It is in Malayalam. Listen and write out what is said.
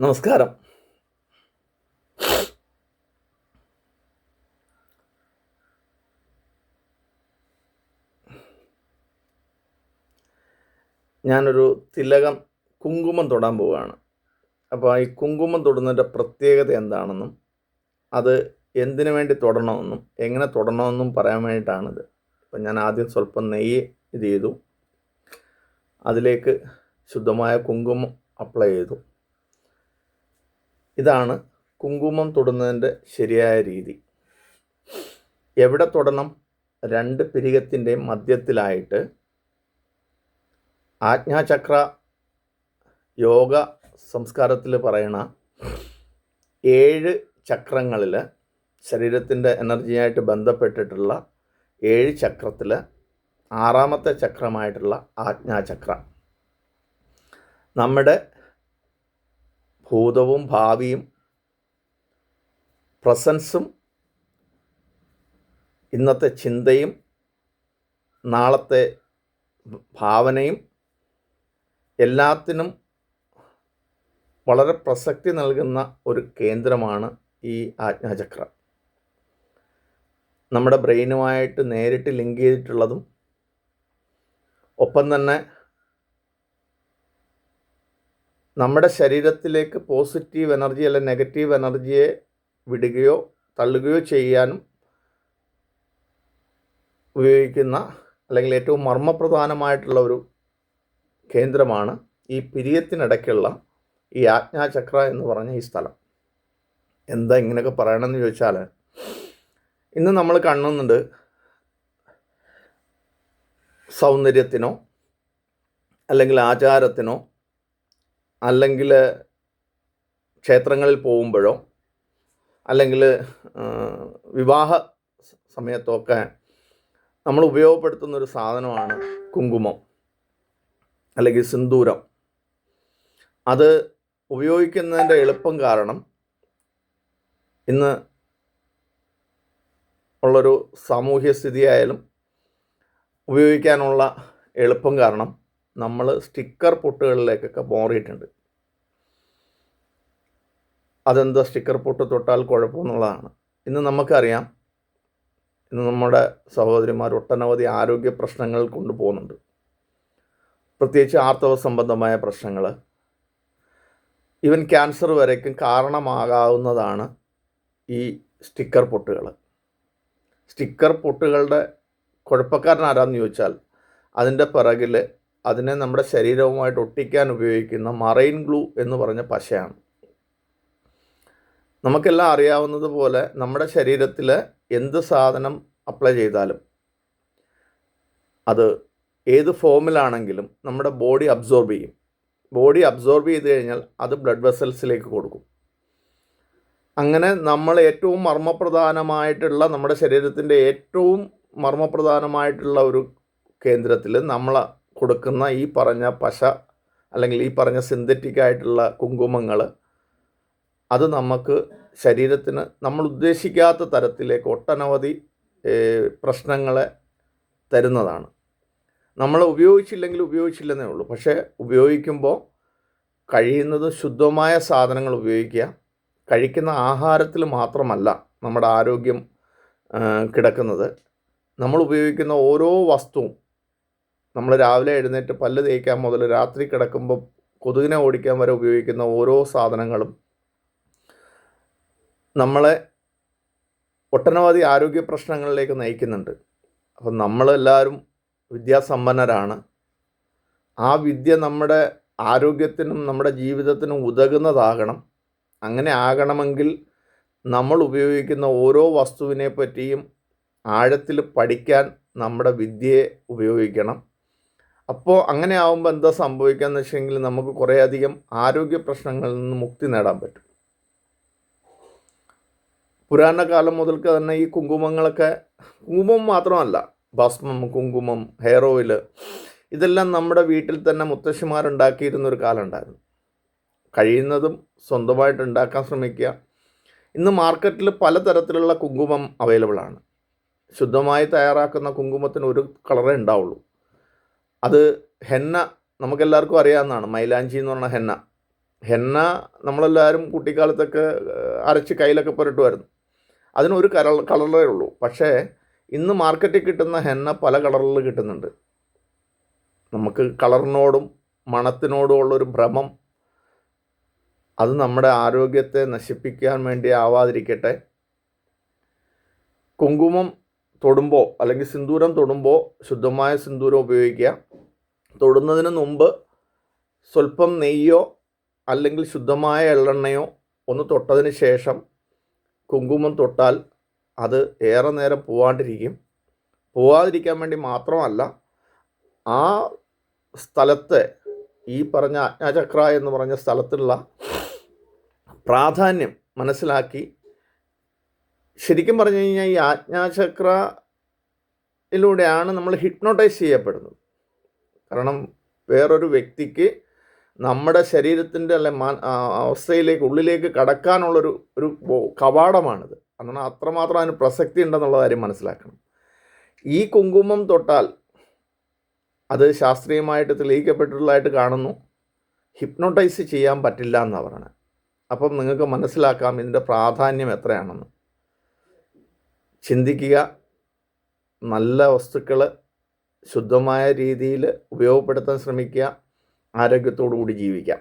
നമസ്കാരം. ഞാനൊരു തിലകം കുങ്കുമം തൊടാൻ പോവുകയാണ്. അപ്പോൾ ഈ കുങ്കുമം തൊടുന്നതിന്റെ പ്രത്യേകത എന്താണെന്നും അത് എന്തിനു വേണ്ടി തൊടണമെന്നും എങ്ങനെ തൊടണമെന്നും പറയാൻ വേണ്ടിയിട്ടാണിത്. അപ്പം ഞാൻ ആദ്യം സ്വല്പം നെയ്യ് ഇത് ചെയ്തു. അതിലേക്ക് ശുദ്ധമായ കുങ്കുമം അപ്ലൈ ചെയ്തു. ഇതാണ് കുങ്കുമം തൊടുന്നതിന്റെ ശരിയായ രീതി. എവിടെ തൊടണം? രണ്ട് പിരികത്തിന്റെയും മധ്യത്തിലായിട്ട് ആജ്ഞാചക്ര യോഗ സംസ്കാരത്തിൽ പറയണ ഏഴ് ചക്രങ്ങളിൽ ശരീരത്തിന്റെ എനർജിയായിട്ട് ബന്ധപ്പെട്ടിട്ടുള്ള ഏഴ് ചക്രത്തിൽ ആറാമത്തെ ചക്രമായിട്ടുള്ള ആജ്ഞാചക്ര. നമ്മുടെ ഭൂതവും ഭാവിയും പ്രസൻസും ഇന്നത്തെ ചിന്തയും നാളത്തെ ഭാവനയും എല്ലാത്തിനും വളരെ പ്രസക്തി നൽകുന്ന ഒരു കേന്ദ്രമാണ് ഈ ആജ്ഞാചക്രം. നമ്മുടെ ബ്രെയിനുമായിട്ട് നേരിട്ട് ലിങ്ക് ചെയ്തിട്ടുള്ളതും ഒപ്പം തന്നെ നമ്മുടെ ശരീരത്തിലേക്ക് പോസിറ്റീവ് എനർജി അല്ലെ നെഗറ്റീവ് എനർജിയെ വിടുകയോ തള്ളുകയോ ചെയ്യാനും ഉപയോഗിക്കുന്ന അല്ലെങ്കിൽ ഏറ്റവും മർമ്മപ്രധാനമായിട്ടുള്ള ഒരു കേന്ദ്രമാണ് ഈ പിരിയത്തിനിടയ്ക്കുള്ള ഈ ആജ്ഞാചക്ര എന്ന് പറഞ്ഞ ഈ സ്ഥലം. എന്താ ഇങ്ങനെയൊക്കെ പറയണമെന്ന് ചോദിച്ചാൽ ഇന്ന് നമ്മൾ കാണുന്നുണ്ട് സൗന്ദര്യത്തിനോ അല്ലെങ്കിൽ ആചാരത്തിനോ അല്ലെങ്കിൽ ക്ഷേത്രങ്ങളിൽ പോകുമ്പോഴോ അല്ലെങ്കിൽ വിവാഹ സമയത്തൊക്കെ നമ്മൾ ഉപയോഗപ്പെടുത്തുന്ന ഒരു സാധനമാണ് കുങ്കുമം അല്ലെങ്കിൽ സിന്ദൂരം. അത് ഉപയോഗിക്കുന്നതിന്റെ എളുപ്പം കാരണം ഇന്ന് ഉള്ളൊരു സാമൂഹ്യ സ്ഥിതിയായാലും ഉപയോഗിക്കാനുള്ള എളുപ്പം കാരണം നമ്മൾ സ്റ്റിക്കർ പൊട്ടുകളിലേക്കൊക്കെ മാറിയിട്ടുണ്ട്. അതെന്താ സ്റ്റിക്കർ പൊട്ട് തൊട്ടാൽ കുഴപ്പമെന്നുള്ളതാണ്. ഇന്ന് നമുക്കറിയാം ഇന്ന് നമ്മുടെ സഹോദരിമാർ ഒട്ടനവധി ആരോഗ്യ പ്രശ്നങ്ങൾ കൊണ്ടുപോകുന്നുണ്ട് പ്രത്യേകിച്ച് ആർത്തവ സംബന്ധമായ പ്രശ്നങ്ങൾ ഈവൻ ക്യാൻസർ വരേക്കും കാരണമാകാവുന്നതാണ് ഈ സ്റ്റിക്കർ പൊട്ടുകൾ സ്റ്റിക്കർ പൊട്ടുകളുടെ കുഴപ്പക്കാരൻ ആരാന്ന് ചോദിച്ചാൽ അതിന്റെ പിറകിൽ അതിനെ നമ്മുടെ ശരീരവുമായിട്ട് ഒട്ടിക്കാൻ ഉപയോഗിക്കുന്ന മറൈൻ ഗ്ലൂ എന്ന് പറഞ്ഞ പശയാണ്. നമുക്കെല്ലാം അറിയാവുന്നതുപോലെ നമ്മുടെ ശരീരത്തിൽ എന്ത് സാധനം അപ്ലൈ ചെയ്താലും അത് ഏത് ഫോമിലാണെങ്കിലും നമ്മുടെ ബോഡി അബ്സോർബ് ചെയ്യും. ബോഡി അബ്സോർബ് ചെയ്ത് കഴിഞ്ഞാൽ അത് ബ്ലഡ് വെസൽസിലേക്ക് കൊടുക്കും. അങ്ങനെ നമ്മൾ ഏറ്റവും മർമ്മപ്രധാനമായിട്ടുള്ള നമ്മുടെ ശരീരത്തിന്റെ ഏറ്റവും മർമ്മപ്രധാനമായിട്ടുള്ള ഒരു കേന്ദ്രത്തിൽ നമ്മൾ കൊടുക്കുന്ന ഈ പറഞ്ഞ പശ അല്ലെങ്കിൽ ഈ പറഞ്ഞ സിന്തറ്റിക് ആയിട്ടുള്ള കുങ്കുമങ്ങൾ അത് നമുക്ക് ശരീരത്തിന് നമ്മൾ ഉദ്ദേശിക്കാത്ത തരത്തിലേക്ക് ഒട്ടനവധി പ്രശ്നങ്ങളെ തരുന്നതാണ്. നമ്മൾ ഉപയോഗിച്ചില്ലെങ്കിൽ ഉപയോഗിച്ചില്ലെന്നേ ഉള്ളൂ. പക്ഷേ ഉപയോഗിക്കുമ്പോൾ കഴിയുന്നത് ശുദ്ധമായ സാധനങ്ങൾ ഉപയോഗിക്കുക. കഴിക്കുന്ന ആഹാരത്തിൽ മാത്രമല്ല നമ്മുടെ ആരോഗ്യം കിടക്കുന്നത്. നമ്മൾ ഉപയോഗിക്കുന്ന ഓരോ വസ്തുവും നമ്മൾ രാവിലെ എഴുന്നേറ്റ് പല്ല് തേക്കാൻ മുതൽ രാത്രി കിടക്കുമ്പോൾ കൊതുകിനെ ഓടിക്കാൻ വരെ ഉപയോഗിക്കുന്ന ഓരോ സാധനങ്ങളും നമ്മളെ ഒട്ടനവധി ആരോഗ്യ പ്രശ്നങ്ങളിലേക്ക് നയിക്കുന്നുണ്ട്. അപ്പം നമ്മളെല്ലാവരും വിദ്യാസമ്പന്നരാണ്. ആ വിദ്യ നമ്മുടെ ആരോഗ്യത്തിനും നമ്മുടെ ജീവിതത്തിനും ഉതകുന്നതാകണം. അങ്ങനെ ആകണമെങ്കിൽ നമ്മൾ ഉപയോഗിക്കുന്ന ഓരോ വസ്തുവിനെ പറ്റിയും ആഴത്തിൽ പഠിക്കാൻ നമ്മുടെ വിദ്യയെ ഉപയോഗിക്കണം. അപ്പോൾ അങ്ങനെ ആവുമ്പോൾ എന്താ സംഭവിക്കുകയെന്ന് വെച്ചെങ്കിൽ നമുക്ക് കുറേയധികം ആരോഗ്യ പ്രശ്നങ്ങളിൽ നിന്ന് മുക്തി നേടാൻ പറ്റും. പുരാണ കാലം മുതൽക്ക് തന്നെ ഈ കുങ്കുമങ്ങളൊക്കെ കുങ്കുമം മാത്രമല്ല ഭസ്മം കുങ്കുമം ഹെയർ ഓയിൽ ഇതെല്ലാം നമ്മുടെ വീട്ടിൽ തന്നെ മുത്തശ്ശിമാരുണ്ടാക്കിയിരുന്ന ഒരു കാലം ഉണ്ടായിരുന്നു. കഴിയുന്നതും സ്വന്തമായിട്ട് ഉണ്ടാക്കാൻ ശ്രമിക്കുക. ഇന്ന് മാർക്കറ്റിൽ പലതരത്തിലുള്ള കുങ്കുമം അവൈലബിൾ ആണ്. ശുദ്ധമായി തയ്യാറാക്കുന്ന കുങ്കുമത്തിന് ഒരു കളറേ ഉണ്ടാവുള്ളൂ. അത് ഹെന്ന നമുക്കെല്ലാവർക്കും അറിയാവുന്നതാണ്. മൈലാഞ്ചി എന്ന് പറഞ്ഞ ഹെന്ന. ഹെന്ന നമ്മളെല്ലാവരും കുട്ടിക്കാലത്തൊക്കെ അരച്ച് കയ്യിലൊക്കെ പുരട്ടുമായിരുന്നു. അതിനൊരു കര കളറേ ഉള്ളൂ. പക്ഷേ ഇന്ന് മാർക്കറ്റിൽ കിട്ടുന്ന ഹെന്ന പല കളറിൽ കിട്ടുന്നുണ്ട്. നമുക്ക് കളറിനോടും മണത്തിനോടും ഉള്ളൊരു ഭ്രമം അത് നമ്മുടെ ആരോഗ്യത്തെ നശിപ്പിക്കാൻ വേണ്ടി ആവാതിരിക്കട്ടെ. കുങ്കുമം തൊടുമ്പോൾ അല്ലെങ്കിൽ സിന്ദൂരം തൊടുമ്പോൾ ശുദ്ധമായ സിന്ദൂരം ഉപയോഗിക്കുക. തൊടുന്നതിന് മുമ്പ് സ്വല്പം നെയ്യോ അല്ലെങ്കിൽ ശുദ്ധമായ എള്ളെണ്ണയോ ഒന്ന് തൊട്ടതിന് ശേഷം കുങ്കുമം തൊട്ടാൽ അത് ഏറെ നേരം പോവാണ്ടിരിക്കും. പോവാതിരിക്കാൻ വേണ്ടി മാത്രമല്ല ആ സ്ഥലത്തെ ഈ പറഞ്ഞ ആജ്ഞാചക്ര എന്ന് പറഞ്ഞ സ്ഥലത്തുള്ള പ്രാധാന്യം മനസ്സിലാക്കി ശരിക്കും പറഞ്ഞു കഴിഞ്ഞാൽ ഈ ആജ്ഞാചക്രയിലൂടെയാണ് നമ്മൾ ഹിപ്നോട്ടൈസ് ചെയ്യപ്പെടുന്നത്. കാരണം വേറൊരു വ്യക്തിക്ക് നമ്മുടെ ശരീരത്തിന്റെ അല്ലെ അവസ്ഥയിലേക്ക് ഉള്ളിലേക്ക് കടക്കാനുള്ളൊരു ഒരു കവാടമാണിത്. അങ്ങനെ അത്രമാത്രം അതിന് പ്രസക്തി ഉണ്ടെന്നുള്ള കാര്യം മനസ്സിലാക്കണം. ഈ കുങ്കുമം തൊട്ടാൽ അത് ശാസ്ത്രീയമായിട്ട് തെളിയിക്കപ്പെട്ടിട്ടുള്ളതായിട്ട് കാണുന്നു. ഹിപ്നോട്ടൈസ് ചെയ്യാൻ പറ്റില്ല എന്നാണ് പറയണത് അപ്പം നിങ്ങൾക്ക് മനസ്സിലാക്കാം ഇതിന്റെ പ്രാധാന്യം എത്രയാണെന്ന്. ചിന്തിക്കുക. നല്ല വസ്തുക്കൾ ശുദ്ധമായ രീതിയിൽ ഉപയോഗപ്പെടുത്താൻ ശ്രമിക്കുക. ആരോഗ്യത്തോടു കൂടി ജീവിക്കാം.